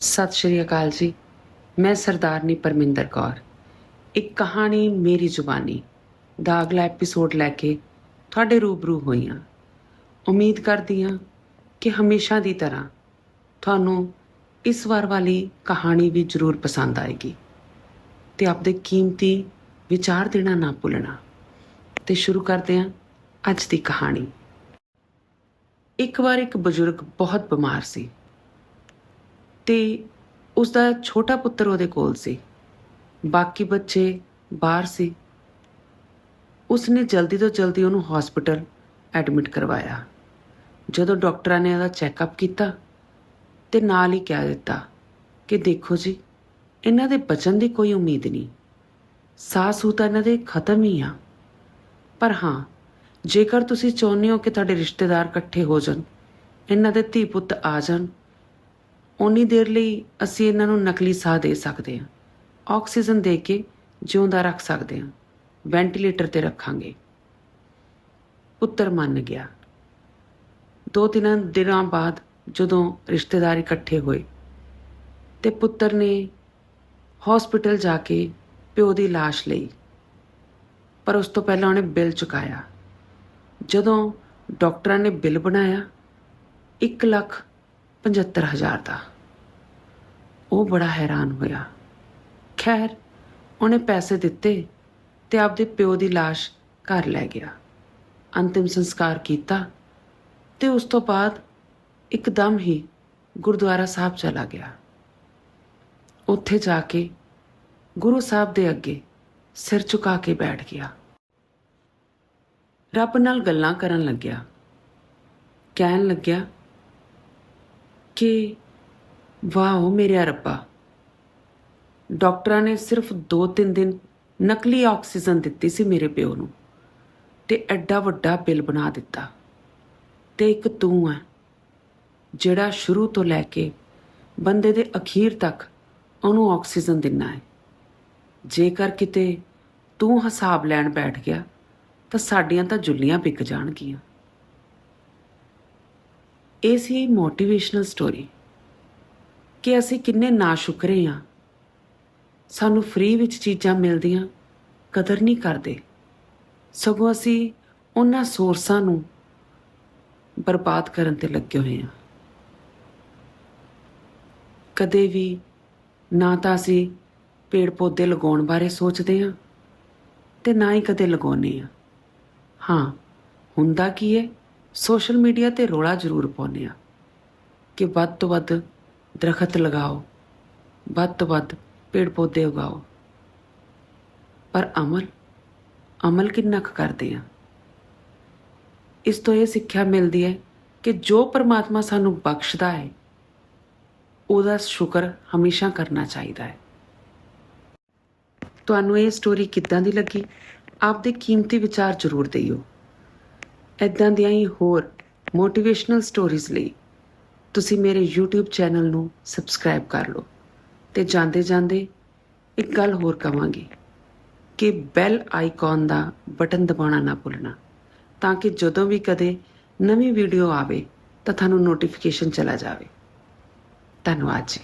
ਸਤਿ ਸ਼੍ਰੀ ਅਕਾਲ ਜੀ। ਮੈਂ ਸਰਦਾਰਨੀ ਪਰਮਿੰਦਰ ਕੌਰ। ਇੱਕ ਕਹਾਣੀ ਮੇਰੀ ਜ਼ੁਬਾਨੀ। ਦਾ ਅਗਲਾ ਐਪੀਸੋਡ ਲੈ ਕੇ ਤੁਹਾਡੇ ਰੂਬਰੂ ਹੋਈ ਹਾਂ ਉਮੀਦ ਕਰਦੀ ਹਾਂ ਕਿ ਹਮੇਸ਼ਾ ਦੀ ਤਰ੍ਹਾਂ ਤੁਹਾਨੂੰ ਇਸ ਵਾਰ ਵਾਲੀ ਕਹਾਣੀ ਵੀ ਜ਼ਰੂਰ ਪਸੰਦ ਆਏਗੀ। ਤੇ ਆਪਦੇ ਕੀਮਤੀ ਵਿਚਾਰ ਦੇਣਾ ਨਾ ਭੁੱਲਣਾ। ਤੇ ਸ਼ੁਰੂ ਕਰਦੇ ਹਾਂ ਅੱਜ ਦੀ ਕਹਾਣੀ। ਇੱਕ ਵਾਰ ਇੱਕ ਬਜ਼ੁਰਗ ਬਹੁਤ ਬਿਮਾਰ ਸੀ। ਤੇ ਉਸ ਦਾ ਛੋਟਾ ਪੁੱਤਰ ਉਹਦੇ ਕੋਲ ਸੀ। ਬਾਕੀ ਬੱਚੇ ਬਾਹਰ ਸੀ। ਉਸਨੇ ਜਲਦੀ ਤੋਂ ਜਲਦੀ ਉਹਨੂੰ ਹਸਪੀਟਲ ਐਡਮਿਟ ਕਰਵਾਇਆ। ਜਦੋਂ ਡਾਕਟਰਾਂ ਨੇ ਉਹਦਾ ਚੈੱਕਅਪ ਕੀਤਾ ਤੇ ਨਾਲ ਹੀ ਕਹਿ ਦਿੱਤਾ ਕਿ ਦੇਖੋ ਜੀ, ਇਹਨਾਂ ਦੇ ਬਚਣ ਦੀ ਕੋਈ ਉਮੀਦ ਨਹੀਂ। ਸਾਹ ਸੂਹ ਤਾਂ ਇਹਨਾਂ ਦੇ ਖਤਮ ਹੀ ਆ। ਪਰ ਹਾਂ, ਜੇਕਰ ਤੁਸੀਂ ਚਾਹੁੰਦੇ ਹੋ ਕਿ ਤੁਹਾਡੇ ਰਿਸ਼ਤੇਦਾਰ ਇਕੱਠੇ ਹੋ ਜਾਣ, ਇਹਨਾਂ ਦੇ ਧੀ ਪੁੱਤ ਆ ਜਾਣ ਉਨੀ ਦੇਰ ਲਈ ਅਸੀਂ ਇਹਨਾਂ ਨੂੰ ਨਕਲੀ ਸਾਹ ਦੇ ਸਕਦੇ ਹਾਂ। ਆਕਸੀਜਨ ਦੇ ਕੇ ਜਿਉਂਦਾ ਰੱਖ ਸਕਦੇ ਹਾਂ। ਵੈਂਟੀਲੇਟਰ ਤੇ ਰੱਖਾਂਗੇ। ਪੁੱਤਰ ਮੰਨ ਗਿਆ। ਦੋ ਤਿੰਨ ਦਿਨਾਂ ਬਾਅਦ ਜਦੋਂ ਰਿਸ਼ਤੇਦਾਰ ਇਕੱਠੇ ਹੋਏ ਤੇ ਪੁੱਤਰ ਨੇ ਹਸਪੀਟਲ ਜਾ ਕੇ ਪਿਓ ਦੀ ਲਾਸ਼ ਲਈ। ਪਰ ਉਸ ਤੋਂ ਪਹਿਲਾਂ ਉਹਨੇ ਬਿੱਲ ਚੁਕਾਇਆ। ਜਦੋਂ ਡਾਕਟਰਾਂ ਨੇ ਬਿੱਲ ਬਣਾਇਆ 1 ਲੱਖ 75 ਹਜ਼ਾਰ ਦਾ। ਉਹ ਬੜਾ ਹੈਰਾਨ ਹੋਇਆ। ਖੈਰ, ਉਹਨੇ ਪੈਸੇ ਦਿੱਤੇ ਤੇ ਆਪਦੇ ਪਿਓ ਦੀ ਲਾਸ਼ ਘਰ ਲੈ ਗਿਆ। ਅੰਤਿਮ ਸੰਸਕਾਰ ਕੀਤਾ ਤੇ ਉਸ ਤੋਂ ਬਾਅਦ ਇੱਕਦਮ ਹੀ ਗੁਰਦੁਆਰਾ ਸਾਹਿਬ ਚਲਾ ਗਿਆ। ਉੱਥੇ ਜਾ ਕੇ ਗੁਰੂ ਸਾਹਿਬ ਦੇ ਅੱਗੇ ਸਿਰ ਝੁਕਾ ਕੇ ਬੈਠ ਗਿਆ। ਰੱਬ ਨਾਲ ਗੱਲਾਂ ਕਰਨ ਲੱਗਿਆ। ਕਹਿਣ ਲੱਗਿਆ ਕਿ ਵਾਹ ਮੇਰੇ ਰੱਬਾ ਡਾਕਟਰਾਂ ਨੇ ਸਿਰਫ 2-3 ਦਿਨ ਨਕਲੀ ਆਕਸੀਜਨ ਦਿੱਤੀ ਸੀ ਮੇਰੇ ਪਿਓ ਨੂੰ ਤੇ ਐਡਾ ਵੱਡਾ ਬਿੱਲ ਬਣਾ ਦਿੱਤਾ। ਤੇ ਇੱਕ ਤੂੰ ਹੈ ਜਿਹੜਾ ਸ਼ੁਰੂ ਤੋਂ ਲੈ ਕੇ ਬੰਦੇ ਦੇ ਅਖੀਰ ਤੱਕ ਉਹਨੂੰ ਆਕਸੀਜਨ ਦਿੰਨਾ ਹੈ। ਜੇਕਰ ਕਿਤੇ ਤੂੰ ਹਿਸਾਬ ਲੈਣ ਬੈਠ ਗਿਆ ਤਾਂ ਸਾਡੀਆਂ ਤਾਂ ਜੁੱਲੀਆਂ ਵਿਕ ਜਾਣਗੀਆਂ। ਇਹ ਸੀ ਮੋਟੀਵੇਸ਼ਨਲ ਸਟੋਰੀ ਕਿ ਅਸੀਂ ਕਿੰਨੇ ਨਾਸ਼ੁਕਰੇ ਆ ਸਾਨੂੰ ਫ੍ਰੀ ਵਿੱਚ ਚੀਜ਼ਾਂ ਮਿਲਦੀਆਂ, ਕਦਰ ਨਹੀਂ ਕਰਦੇ। ਸਗੋਂ ਅਸੀਂ ਉਹਨਾਂ ਸੋਰਸਾਂ ਨੂੰ ਬਰਬਾਦ ਕਰਨ ਤੇ ਲੱਗੇ ਹੋਏ ਆ ਕਦੇ ਵੀ ਨਾ ਤਾਂ ਅਸੀਂ ਪੇੜ ਪੌਦੇ ਲਗਾਉਣ ਬਾਰੇ ਸੋਚਦੇ ਆ ਤੇ ਨਾ ਹੀ ਕਦੇ ਲਗਾਉਨੇ ਆ ਹਾਂ, ਹੁੰਦਾ ਕੀ ਹੈ? ਸੋਸ਼ਲ ਮੀਡੀਆ ਤੇ ਰੋਲਾ ਜ਼ਰੂਰ ਪਾਉਂਦੇ ਆ ਕਿ ਵੱਧ ਤੋਂ ਵੱਧ ਦਰਖਤ ਲਗਾਓ, ਵੱਧ ਤੋਂ ਵੱਧ ਪੇੜ ਪੌਦੇ ਉਗਾਓ। ਪਰ ਅਮਲ ਅਮਲ ਕਿੰਨਾ ਕੁ ਕਰਦੇ ਆ? ਇਸ ਤੋਂ ਇਹ ਸਿੱਖਿਆ ਮਿਲਦੀ ਹੈ ਕਿ ਜੋ ਪਰਮਾਤਮਾ ਸਾਨੂੰ ਬਖਸ਼ਦਾ ਹੈ, ਉਹਦਾ ਸ਼ੁਕਰ ਹਮੇਸ਼ਾ ਕਰਨਾ ਚਾਹੀਦਾ ਹੈ। ਤੁਹਾਨੂੰ ਇਹ ਸਟੋਰੀ ਕਿੱਦਾਂ ਦੀ ਲੱਗੀ? ਆਪਦੇ ਕੀਮਤੀ ਵਿਚਾਰ ਜ਼ਰੂਰ ਦਿਓ। ਇਦਾਂ ਦੀਆਂ ਹੀ ਹੋਰ ਮੋਟੀਵੇਸ਼ਨਲ ਸਟੋਰੀਜ਼ ਲਈ ਤੁਸੀਂ ਮੇਰੇ YouTube ਚੈਨਲ ਨੂੰ ਸਬਸਕ੍ਰਾਈਬ ਕਰ ਲਓ ਤੇ ਜਾਂਦੇ ਜਾਂਦੇ ਇੱਕ ਗੱਲ ਹੋਰ ਕਵਾਂਗੀ ਕਿ ਬੈਲ ਆਈਕਨ ਦਾ ਬਟਨ ਦਬਾਉਣਾ ਨਾ ਭੁੱਲਣਾ ਤਾਂ ਕਿ ਜਦੋਂ ਵੀ ਕਦੇ ਨਵੀਂ ਵੀਡੀਓ ਆਵੇ ਤਾਂ ਤੁਹਾਨੂੰ ਨੋਟੀਫਿਕੇਸ਼ਨ ਚਲਾ ਜਾਵੇ। ਧੰਨਵਾਦ ਜੀ।